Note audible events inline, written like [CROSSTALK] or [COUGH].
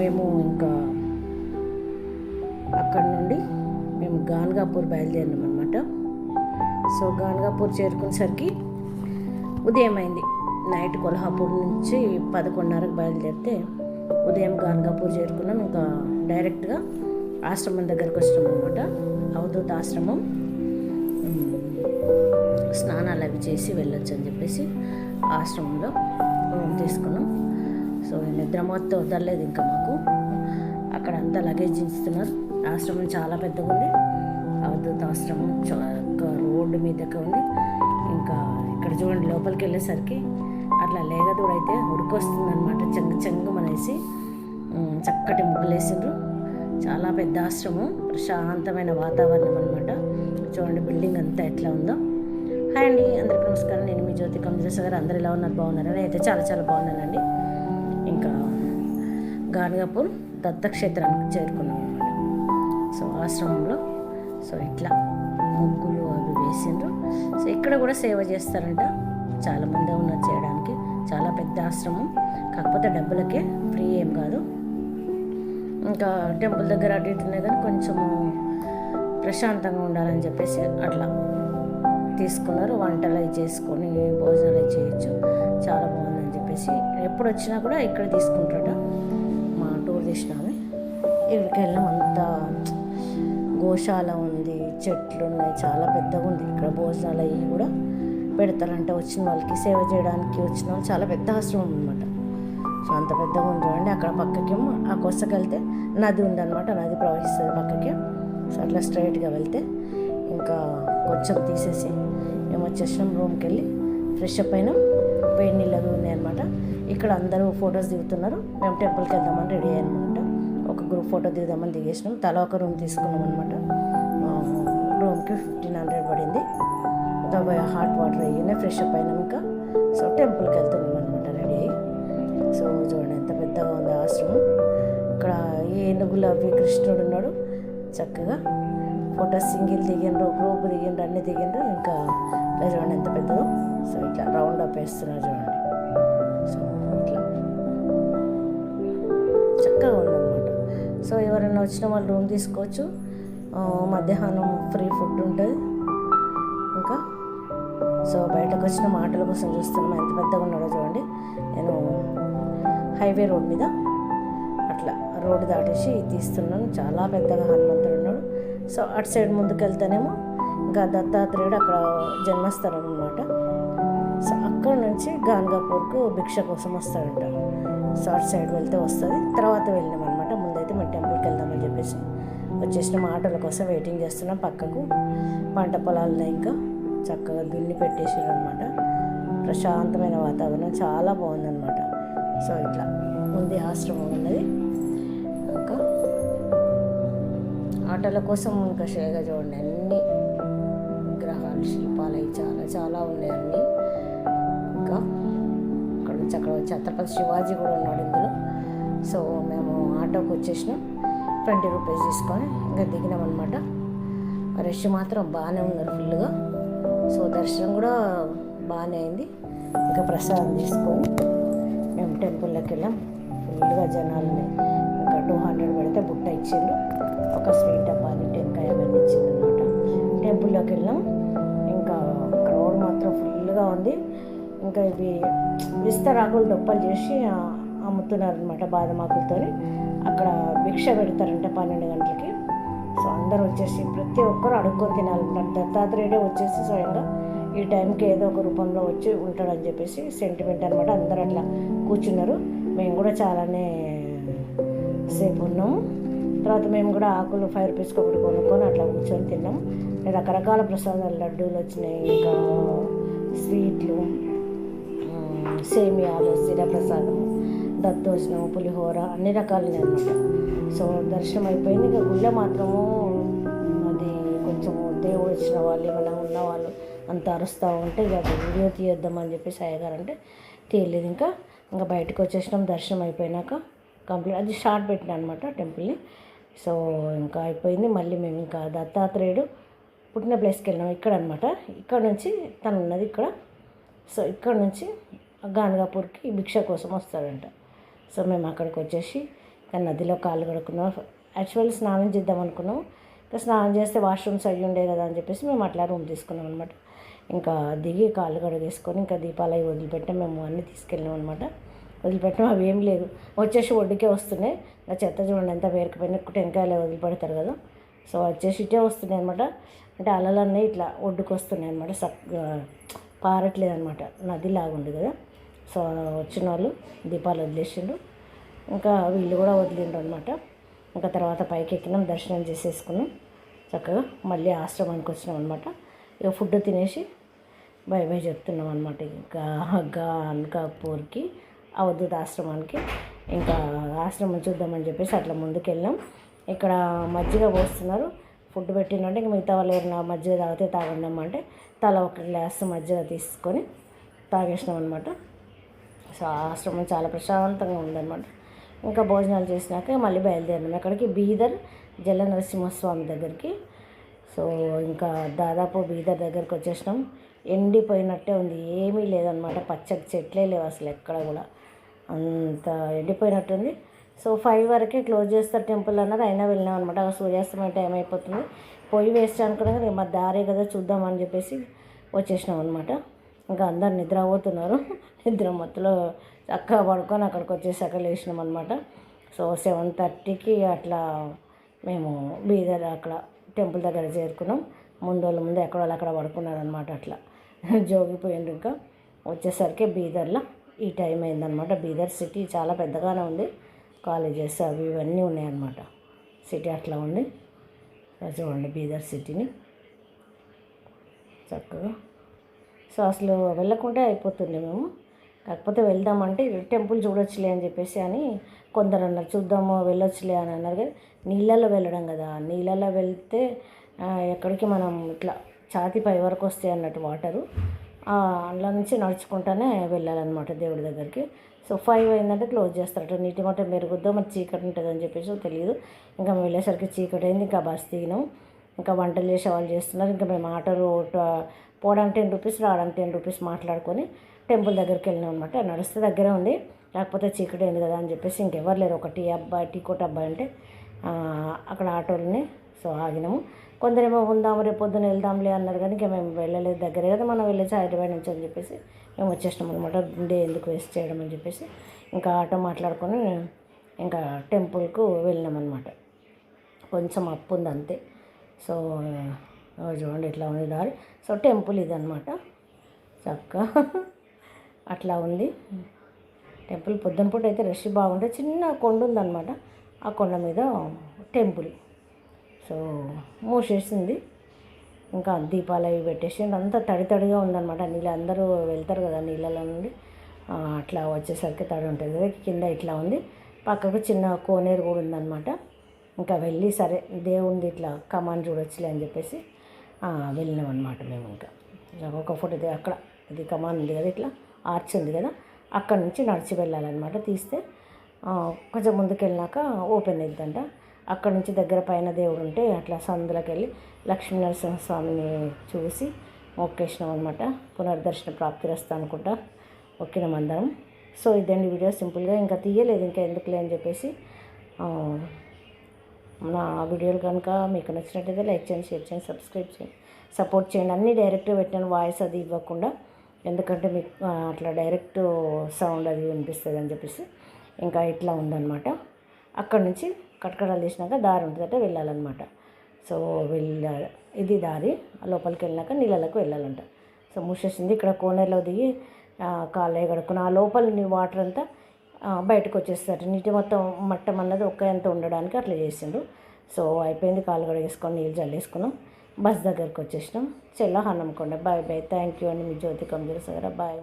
మేము ఇంకా అక్కడ నుండి మేము గాన్గాపూర్ బయలుదేరినాం అనమాట సో గాన్గాపూర్ చేరుకునేసరికి ఉదయం అయింది నైట్ కొల్హాపూర్ నుంచి పదకొండున్నరకు బయలుదేరితే ఉదయం గాన్గాపూర్ చేరుకున్నాం. ఇంకా డైరెక్ట్గా ఆశ్రమం దగ్గరకు వచ్చినాం అనమాట అవధూత ఆశ్రమం. స్నానాలు అవి చేసి వెళ్ళొచ్చు అని చెప్పేసి ఆశ్రమంలో రూమ్ తీసుకున్నాం. సో నిద్ర మొత్తం వదలలేదు ఇంకా మాకు. అక్కడ అంతా లగేజ్ దించుతున్నారు ఆశ్రమం చాలా పెద్దగా ఉంది. అవధూత ఆశ్రమం. ఒక రోడ్డు మీదగా ఉంది. ఇంకా ఇక్కడ చూడండి లోపలికి వెళ్ళేసరికి అట్లా లేగదూడైతే అయితే ఉడికొస్తుందనమాట చెంగు చెంగు మనేసి చక్కటి ముగ్గులేసిండ్రు. చాలా పెద్ద ఆశ్రమం. ప్రశాంతమైన వాతావరణం అనమాట చూడండి బిల్డింగ్ అంతా ఎట్లా ఉందో. హాయ్ అండి అందరికీ నమస్కారం. నేను మీ జ్యోతి కమజేశ గారు అందరు ఎలా ఉన్నారు? బాగున్నారా? అయితే చాలా చాలా బాగున్నానండి. ఇంకా గార్గాపూర్ దత్తక్షేత్రానికి చేరుకున్నాం అనమాట సో ఆశ్రమంలో సో ఇట్లా ముగ్గులు అవి వేసిండ్రు. సో ఇక్కడ కూడా సేవ చేస్తారంట. చాలామంది ఉన్నారు చేయడానికి. చాలా పెద్ద ఆశ్రమం. కాకపోతే డబ్బులకే ఫ్రీ ఏం కాదు. ఇంకా టెంపుల్ దగ్గర అటు ఇటు కానీ కొంచెము ప్రశాంతంగా ఉండాలని చెప్పేసి అట్లా తీసుకున్నారు. వంటలు అవి చేసుకొని భోజనాలు అవి చేయొచ్చు. చాలా బాగుందని చెప్పేసి ఎప్పుడు వచ్చినా కూడా ఇక్కడ తీసుకుంటాడు మా టూర్ తీసినామే ఇక్కడికి వెళ్ళాం అంతా గోశాల ఉంది చెట్లు ఉన్నాయి చాలా పెద్దగా ఉంది. ఇక్కడ భోజనాలు అవి కూడా పెడతారంటే. వచ్చిన వాళ్ళకి సేవ చేయడానికి వచ్చిన వాళ్ళు చాలా పెద్ద ఆశ్రమం అనమాట సో అంత పెద్దగా ఉంది చూడండి. అక్కడ పక్కకేమో ఆ కొసకి వెళ్తే నది ఉందన్నమాట. నది ప్రవహిస్తుంది పక్కకి. సో అట్లా స్ట్రైట్గా వెళ్తే ఇంకా కొంచెం తీసేసి మేము వచ్చేసినాం రూమ్కి వెళ్ళి ఫ్రెష్ అప్ అయినాం. వేడి నీళ్ళు అవి ఉన్నాయన్నమాట. ఇక్కడ అందరూ ఫొటోస్ దిగుతున్నారు. మేము టెంపుల్కి వెళ్దామని రెడీ అయ్యానమాట ఒక గ్రూప్ ఫోటో దిగుదామని దిగేసినాం. తలా ఒక రూమ్ తీసుకున్నాం అనమాట రూమ్కి ఫిఫ్టీన్ హండ్రెడ్ పడింది. హాట్ వాటర్ అయ్యి ఫ్రెష్ అప్ అయినాం ఇంకా. సో టెంపుల్కి వెళ్తున్నాం అనమాట రెడీ అయ్యి. సో చూడండి ఎంత పెద్దగా ఉంది ఆశ్రమం. ఇక్కడ ఏనుగులు అవి కృష్ణుడు ఉన్నాడు. చక్కగా ఫొటోస్ సింగిల్ దిగిండ్రు గ్రూప్ దిగిండ్రు అన్ని దిగిండ్రు. ఇంకా చూడండి ఎంత పెద్దదో. సో ఇట్లా రౌండ్ అప్ వేస్తున్నారు చూడండి. సో చక్కగా ఉందన్నమాట. సో ఎవరైనా వచ్చిన వాళ్ళు రూమ్ తీసుకోవచ్చు. మధ్యాహ్నం ఫ్రీ ఫుడ్ ఉంటుంది. ఇంకా? సో బయటకు వచ్చిన మాటల కోసం చూస్తున్నాం. ఎంత పెద్దగా ఉన్నాడో చూడండి. నేను హైవే రోడ్ మీద అట్లా రోడ్డు దాటేసి తీస్తున్నాను. చాలా పెద్దగా హనుమంతుడు ఉన్నాడు. సో అటు సైడ్ ముందుకు వెళ్తేనేమో ఇంకా దత్తాత్రేయుడు అక్కడ జన్మస్థలం అనమాట సో అక్కడ నుంచి గాన్గాపూర్కు భిక్ష కోసం వస్తాడంట. సో సైడ్ వెళ్తే వస్తుంది. తర్వాత వెళ్ళినాం అనమాట ముందైతే మేము టెంపుల్కి వెళ్దామని చెప్పేసి వచ్చేసిన. ఆటోల కోసం వెయిటింగ్ చేస్తున్నాం పక్కకు. పంట పొలాల్లో ఇంకా చక్కగా దున్ని పెట్టేసారు అనమాట ప్రశాంతమైన వాతావరణం. చాలా బాగుందన్నమాట. సో ఇట్లా ఉంది ఆశ్రమం ఉన్నది ఇంకా ఆటల కోసం ఇంకా షేగా చూడండి. అన్ని విగ్రహాలు శిల్పాలు అవి చాలా చాలా ఉన్నాయి అన్నీ. ఇంకా అక్కడ నుంచి అక్కడ ఛత్రపతి శివాజీ కూడా ఉన్నాడు ఇందులో. సో మేము ఆటోకి వచ్చేసినాం. ట్వంటీ రూపీస్ తీసుకొని ఇంకా దిగినాం అనమాట రష్ మాత్రం బాగానే ఉన్నారు ఫుల్గా. సో దర్శనం కూడా బాగానే అయింది. ఇంకా ప్రసాదం తీసుకొని మేము టెంపుల్లోకి వెళ్ళాం. ఫుల్గా జనాలని ఇంకా టూ హండ్రెడ్ పెడితే బుట్ట ఇచ్చిండ్రు. ఒక స్వీట్ డబ్బాని టెంకాయ అవన్నీ ఇచ్చిండ్రు అనమాట టెంపుల్లోకి వెళ్ళాం. ఇంకా క్రౌడ్ మాత్రం ఫుల్గా ఉంది. ఇంకా ఇవి విస్తరాకులు దొప్పలు చేసి ఆ, అమ్ముతున్నారనమాట బాదమాకులతో అక్కడ భిక్ష పెడతారంట పన్నెండు గంటలకి. సో అందరూ వచ్చేసి ప్రతి ఒక్కరు అడుక్కొని తినాలంటారు దత్తాత్రేయుడే వచ్చేసి స్వయంగా ఈ టైంకి ఏదో ఒక రూపంలో వచ్చి ఉంటాడని చెప్పేసి సెంటిమెంట్ అనమాట అందరూ అట్లా కూర్చున్నారు. మేము కూడా చాలానే సేపు ఉన్నాము. తర్వాత మేము కూడా ఆకులు ఫైవ్ రూపీస్కి ఒకటి కొనుక్కొని అట్లా కూర్చొని తిన్నాము. రకరకాల ప్రసాదాలు లడ్డూలు వచ్చినాయి. ఇంకా స్వీట్లు సేమియాలు ప్రసాదం దత్తోజనం పులిహోర అన్ని రకాలనే అనమాట సో దర్శనం అయిపోయింది ఇంకా గుళ్ళ మాత్రము అది కొంచెం దేవుడు వచ్చిన వాళ్ళు ఏమైనా ఉన్న వాళ్ళు అంత అరుస్తూ ఉంటే ఇక అది వీడియో తీయొద్దామని చెప్పేసి అయ్యగారు అంటే తీయలేదు. ఇంకా ఇంకా బయటకు వచ్చేసినాం. దర్శనం అయిపోయినాక కంప్లీట్ అది షార్ట్ పెట్టిన అనమాట టెంపుల్ని. సో ఇంకా అయిపోయింది. మళ్ళీ మేము ఇంకా దత్తాత్రేయుడు పుట్టిన ప్లేస్కి వెళ్ళినాం. ఇక్కడ అనమాట ఇక్కడ నుంచి తను ఉన్నది ఇక్కడ. సో ఇక్కడ నుంచి గానగాపూర్కి భిక్ష కోసం వస్తాడంట. సో మేము అక్కడికి వచ్చేసి కానీ నదిలో కాళ్ళు కడుక్కున్నాం. యాక్చువల్లీ స్నానం చేద్దాం అనుకున్నాం. ఇంకా స్నానం చేస్తే వాష్రూమ్స్ అయ్యి ఉండే కదా అని చెప్పేసి మేము అట్లా రూమ్ తీసుకున్నాం అనమాట ఇంకా దిగి కాళ్ళు కడిగేసుకొని ఇంకా దీపాలు అవి వదిలిపెట్టాం మేము అన్నీ తీసుకెళ్ళాం అనమాట వదిలిపెట్టాం అవి ఏం లేదు. వచ్చేసి ఒడ్డుకే వస్తున్నాయి. ఇంకా చెత్త చూడండి ఎంత పేరుకుపోయిన టెంకాయలు వదిలిపెడతారు కదా. సో వచ్చేసి ఇటే వస్తున్నాయి అనమాట అంటే అలలన్నీ ఇట్లా ఒడ్డుకు వస్తున్నాయి అనమాట సక్క పారట్లేదు అనమాట నది లాగుంది కదా. సో వచ్చిన వాళ్ళు దీపాలు వదిలేసిండు ఇంకా వీళ్ళు కూడా వదిలిండ్రు అనమాట ఇంకా తర్వాత పైకి ఎక్కినాం దర్శనం చేసేసుకున్నాం. చక్కగా మళ్ళీ ఆశ్రమానికి వచ్చినాం అనమాట ఇక ఫుడ్ తినేసి బై బై చెప్తున్నాం అనమాట ఇంకా గాన్కాపూర్కి అవధూత ఆశ్రమానికి. ఇంకా ఆశ్రమం చూద్దామని చెప్పేసి అట్లా ముందుకు వెళ్ళాం ఇక్కడ మజ్జిగ పోస్తున్నారు. ఫుడ్ పెట్టినంటే ఇంక మిగతా వాళ్ళు ఎవరైనా మజ్జిగ తాగితే తాగండి అంటే తల ఒక గ్లాస్ మజ్జిగ తీసుకొని తాగేసినాం అనమాట సో ఆశ్రమం చాలా ప్రశాంతంగా ఉందన్నమాట. ఇంకా భోజనాలు చేసినాక మళ్ళీ బయలుదేరినాం. ఎక్కడికి? బీదర్ జల నరసింహస్వామి దగ్గరికి. సో ఇంకా దాదాపు బీదర్ దగ్గరికి వచ్చేసినాం. ఎండిపోయినట్టే ఉంది. ఏమీ లేదనమాట పచ్చటి చెట్లే లేవు అసలు ఎక్కడ కూడా. అంత ఎండిపోయినట్టుంది సో ఫైవ్ వరకే క్లోజ్ చేస్తారు టెంపుల్ అన్నారు అయినా వెళ్ళినాం అనమాట సూర్యాస్తమయం టైం అయిపోతుంది. పొయ్యి వేస్ట్ అనుకున్నా కదా మా దారే కదా చూద్దామని చెప్పేసి వచ్చేసినాం అనమాట ఇంకా అందరు నిద్రపోతున్నారు. నిద్ర మొత్తలో చక్కగా పడుకొని అక్కడికి వచ్చేసాక లేచినాం అనమాట సో సెవెన్ థర్టీకి అట్లా మేము బీదర్ అక్కడ టెంపుల్ దగ్గర చేరుకున్నాం. ముందు వాళ్ళ ముందు ఎక్కడ వాళ్ళు అక్కడ పడుకున్నారనమాట అట్లా. జోగిపోయిండ్రు ఇంకా. వచ్చేసరికి బీదర్లో ఈ టైం అయిందనమాట బీదర్ సిటీ చాలా పెద్దగానే ఉంది. కాలేజెస్ అవి ఇవన్నీ ఉన్నాయన్నమాట. సిటీ అట్లా ఉంది. చూడండి బీదర్ సిటీని. చక్కగా సో అసలు వెళ్ళకుంటే అయిపోతుండే మేము. కాకపోతే వెళ్దామంటే టెంపుల్ చూడొచ్చులే అని చెప్పేసి అని కొందరు అన్నారు చూద్దాము వెళ్ళొచ్చులే అని అన్నారు కానీ నీళ్ళల్లో వెళ్ళడం కదా. నీళ్ళల్లో వెళ్తే ఎక్కడికి మనం ఇట్లా ఛాతి పై వరకు వస్తాయి అన్నట్టు వాటరు. అందులో నుంచి నడుచుకుంటానే వెళ్ళాలన్నమాట దేవుడి దగ్గరికి. సో ఫైవ్ అయిందంటే క్లోజ్ చేస్తారట. నీటి మట్ట మెరుగుద్దో మరి చీకటి ఉంటుంది అని చెప్పేసి తెలియదు. ఇంకా మేము వెళ్ళేసరికి చీకటి అయింది ఇంకా బస్ దిగినాం. ఇంకా వంటలు చేసే వాళ్ళు చేస్తున్నారు. ఇంకా మేము ఆటోలు పోవడానికి టెన్ రూపీస్ రావడానికి టెన్ రూపీస్ మాట్లాడుకొని టెంపుల్ దగ్గరికి వెళ్ళినాం అనమాట నడిస్తే దగ్గరే ఉంది. లేకపోతే చీకటి అయింది కదా అని చెప్పేసి ఇంకెవరు లేరు. ఒక టీ అబ్బాయి టీ కోట్ అబ్బాయి అంటే అక్కడ ఆటోలని సో ఆగినాము. కొందరేమో ఉందాం రేపు పొద్దున వెళ్దాంలే అన్నారు కానీ ఇంకా మేము వెళ్ళలేదు. దగ్గరే కదా మనం వెళ్ళేసి హైదరాబాద్ నుంచి అని చెప్పేసి మేము వచ్చేసినాం అనమాట డే ఎందుకు వేస్ట్ చేయడం అని చెప్పేసి ఇంకా ఆటో మాట్లాడుకొని ఇంకా టెంపుల్కు వెళ్ళినాం అనమాట కొంచెం అప్పు ఉంది అంతే. సో చూడండి ఇట్లా ఉంది దారి. సో టెంపుల్ ఇదనమాట చక్కగా [LAUGHS] అట్లా ఉంది. టెంపుల్ పొద్దున పూట అయితే రష్ బాగుంటే చిన్న కొండ ఉందన్నమాట. ఆ కొండ మీద టెంపుల్. సో మూసేసింది. ఇంకా దీపాలు అవి పెట్టేసి అంతా తడి తడిగా ఉందన్నమాట. నీళ్ళు అందరూ వెళ్తారు కదా నీళ్ళలో నుండి. అట్లా వచ్చేసరికి తడి ఉంటుంది కదా కింద ఇట్లా ఉంది. పక్కకు చిన్న కోనేరు కూడా ఉందన్నమాట. ఇంకా వెళ్ళి సరే దేవుంది ఇట్లా కమాన్ చూడొచ్చులే అని చెప్పేసి వెళ్ళినాం అనమాట మేము ఇంకా. ఒక ఫోటో అక్కడ. ఇది కమాన్ ఉంది కదా ఇట్లా? ఆర్చ్ ఉంది కదా? అక్కడ నుంచి నడిచి వెళ్ళాలన్నమాట. తీస్తే కొంచెం ముందుకు వెళ్ళినాక ఓపెన్ అవుతుందంట అక్కడ నుంచి దగ్గర పైన దేవుడు ఉంటే అట్లా సందులోకి వెళ్ళి లక్ష్మీనరసింహ స్వామిని చూసి మొక్కేసినాం అనమాట పునర్దర్శన ప్రాప్తి రస్తా అనుకుంటా ఒక్కినాం అందరం. సో ఇదండి వీడియో. సింపుల్గా ఇంకా తీయలేదు ఇంకా ఎందుకులే అని చెప్పేసి నా వీడియోలు కనుక మీకు నచ్చినట్టయితే లైక్ చేయండి షేర్ చేయండి సబ్స్క్రైబ్ చేయండి. సపోర్ట్ చేయండి. అన్నీ డైరెక్ట్గా పెట్టాను వాయిస్ అది ఇవ్వకుండా ఎందుకంటే మీకు అట్లా డైరెక్ట్ సౌండ్ అది వినిపిస్తుంది అని చెప్పేసి ఇంకా ఇట్లా ఉందన్నమాట. అక్కడ నుంచి కటకడాలు తీసినాక దారి ఉంటుందంటే వెళ్ళాలన్నమాట. సో వెళ్ళ ఇది దారి లోపలికి వెళ్ళినాక నీళ్ళకు వెళ్ళాలంట. సో మూసేసింది. ఇక్కడ కోనేరులో దిగి కాళ్ళే కడుక్కుని ఆ లోపల వాటర్ అంతా బయటకు వచ్చేస్తారు నీటి మొత్తం మట్టం అన్నది ఒక్క ఎంత ఉండడానికి అట్లా చేసిండు. సో అయిపోయింది కాలు కూడా వేసుకొని నీళ్ళు చల్లేసుకున్నాం. బస్ దగ్గరకు వచ్చేసినాం చెల్ల Hanamkonda bye bye. Thank you అండి మీ జ్యోతి కంజరసగర బాయ్.